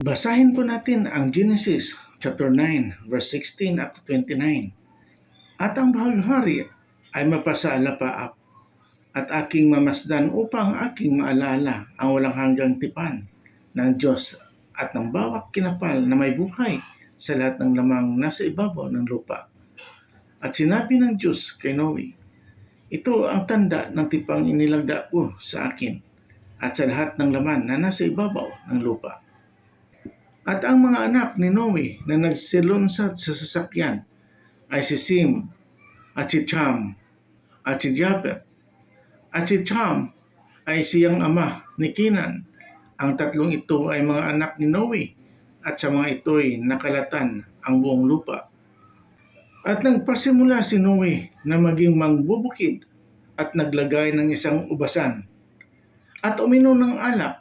Basahin po natin ang Genesis chapter 9 verse 16 up to 29. At ang bahaghari ay mapasalapaap at aking mamasdan upang aking maalala ang walang hanggang tipan ng Diyos at ng bawat kinapal na may buhay sa lahat ng lamang nasa ibabaw ng lupa. At sinabi ng Diyos kay Noe, Ito ang tanda ng tipang inilagda ko sa akin at sa lahat ng laman na nasa ibabaw ng lupa. At ang mga anak ni Noe na nagsilunsad sa sasakyan ay si Sim at si Cham at si Japet. At si Cham ay siyang ama ni Kinan. Ang tatlong ito ay mga anak ni Noe at sa mga ito'y nakalatan ang buong lupa. At nagpasimula si Noe na maging mangbubukid at naglagay ng isang ubasan at uminom ng alak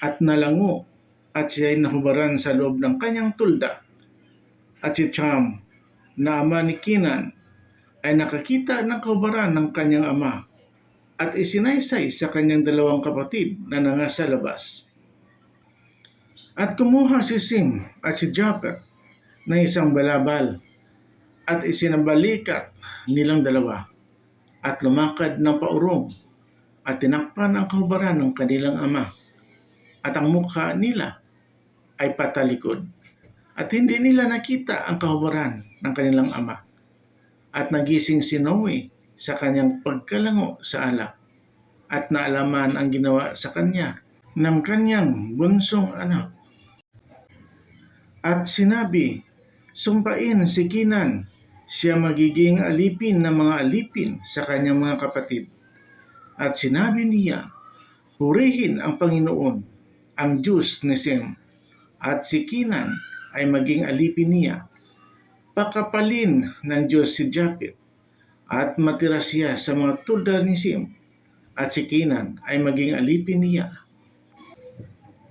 at nalango at siya'y nahubaran sa loob ng kanyang tulda. At si Cham, na ama ni Kinan, ay nakakita ng kahubaran ng kanyang ama at isinaysay sa kanyang dalawang kapatid na nangasa labas. At kumuha si Sim at si Japet ng isang balabal at isinabalikat nilang dalawa at lumakad ng paurong at tinakpan ang kahubaran ng kanilang ama at ang mukha nila ay patalikod. At hindi nila nakita ang kahubaran ng kanilang ama. At nagising si Noe sa kanyang pagkalango sa alak. At naalaman ang ginawa sa kanya ng kanyang bunsong anak. At sinabi, sumpain si Kinan, siya magiging alipin ng mga alipin sa kanyang mga kapatid. At sinabi niya, purihin ang Panginoon, ang Diyos ni Sem, at si Kinan ay maging alipin niya. Pakapalin ng Diyos si Japet, at matira siya sa mga tulda ni Sim, at si Kinan ay maging alipin niya.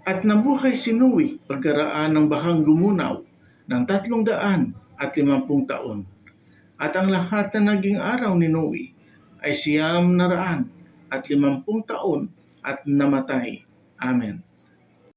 At nabuhay si Noe pagkaraan ng bahang gumunaw ng tatlong daan at limampung taon. At ang lahat na naging araw ni Noe ay siyam na raan at limampung taon at namatay. Amen.